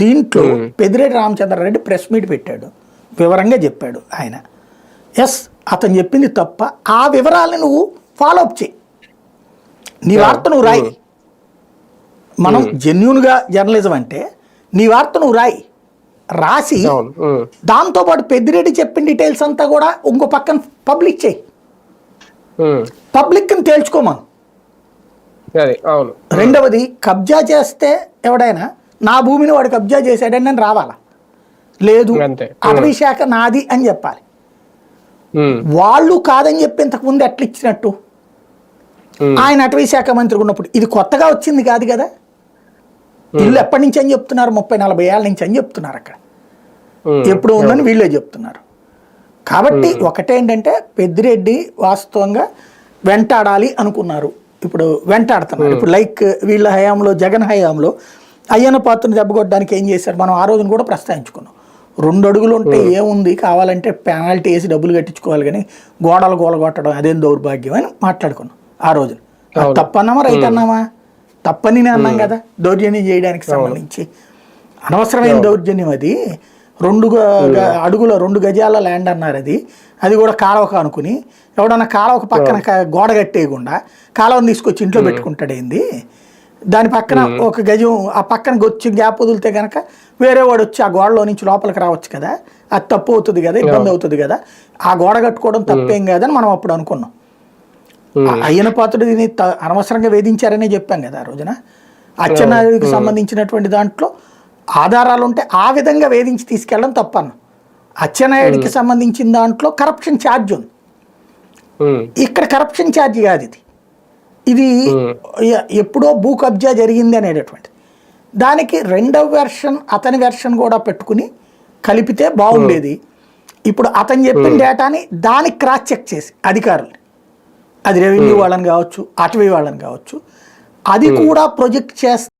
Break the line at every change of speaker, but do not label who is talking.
దీంట్లో Peddireddy Ramachandra Reddy press meet పెట్టాడు. వివరంగా చెప్పాడు ఆయన. ఎస్ అతను చెప్పింది తప్ప ఆ వివరాలను నువ్వు ఫాలో అప్ చేయి. నీ వార్త నువ్వు రాయి. మనం జెన్యున్గా జర్నలిజం అంటే నీ వార్త నువ్వు రాయి. రాసి దాంతోపాటు పెద్దిరెడ్డి చెప్పిన డీటెయిల్స్ అంతా కూడా ఇంకో పక్కన పబ్లిక్ చేయి. పబ్లిక్ని తేల్చుకోమను. రెండవది కబ్జా చేస్తే ఎవడైనా నా భూమిని వాడు కబ్జా చేశాడని నేను రావాలా? లేదు.
అంతే.
అటవీ శాఖ నాది అని చెప్పాలి. వాళ్ళు కాదని చెప్పి ఇంతకుముందు ఎట్లా ఇచ్చినట్టు? ఆయన అటవీ శాఖ మంత్రి ఉన్నప్పుడు ఇది కొత్తగా వచ్చింది కాదు కదా? ఇల్లు ఎప్పటి నుంచి అని చెప్తున్నారు? ముప్పై నలభై ఏళ్ళ నుంచి అని చెప్తున్నారు అక్కడ. ఎప్పుడు ఉందని వీళ్ళే చెప్తున్నారు. కాబట్టి ఒకటేంటంటే పెద్దిరెడ్డి వాస్తవంగా వెంటాడాలి అనుకున్నారు. ఇప్పుడు వెంటాడుతున్నారు. ఇప్పుడు లైక్ వీళ్ళ హయాంలో జగన్ హయాంలో అయ్యన్న పాత్రను దెబ్బకొట్టడానికి ఏం చేశారు మనం ఆ రోజున కూడా ప్రస్తావించుకున్నాం. రెండు అడుగులు ఉంటే ఏముంది? కావాలంటే పెనాల్టీ వేసి డబ్బులు కట్టించుకోవాలి కానీ గోడలు గోలగొట్టడం అదేం దౌర్భాగ్యం అని మాట్లాడుకున్నాం ఆ రోజున. తప్పన్నామా రైట్ అన్నామా? తప్పని నేను అన్నాం కదా దౌర్జన్యం చేయడానికి సంబంధించి. అనవసరమైన దౌర్జన్యం అది. రెండు అడుగుల రెండు గజాల ల్యాండ్ అన్నారు అది. అది కూడా కాలువకు అనుకుని ఎవడన్నా కాలువకు పక్కన గోడ కట్టేయకుండా కాలువను తీసుకొచ్చి ఇంట్లో పెట్టుకుంటాడేంది? దాని పక్కన ఒక గజం ఆ పక్కన వచ్చి గ్యాప్ వదిలితే కనుక వేరే వాడు వచ్చి ఆ గోడలో నుంచి లోపలికి రావచ్చు కదా. అది తప్పు అవుతుంది కదా ఇబ్బంది అవుతుంది కదా. ఆ గోడ కట్టుకోవడం తప్పేం కాదని మనం అప్పుడు అనుకున్నాం. అయ్యన పాత్రుడిని అనవసరంగా వేధించారనే చెప్పాం కదా ఆ రోజున. అచ్చెన్నాయుడికి సంబంధించినటువంటి దాంట్లో ఆధారాలు ఉంటే ఆ విధంగా వేధించి తీసుకెళ్ళడం తప్పన్న. అచ్చెన్నాయుడికి సంబంధించిన దాంట్లో కరప్షన్ ఛార్జ్ ఉంది. ఇక్కడ కరప్షన్ ఛార్జ్ కాదు ఇది. ఇది ఎప్పుడో భూ కబ్జా జరిగింది అనేటటువంటి దానికి రెండవ వెర్షన్ అతని వెర్షన్ కూడా పెట్టుకుని కలిపితే బాగుండేది. ఇప్పుడు అతను చెప్పిన డేటాని దానికి క్రాస్ చెక్ చేసి అధికారులు. అది రెవెన్యూ వాళ్ళని కావచ్చు అటవీ వాళ్ళని కావచ్చు. అది కూడా ప్రొజెక్ట్ చేస్తే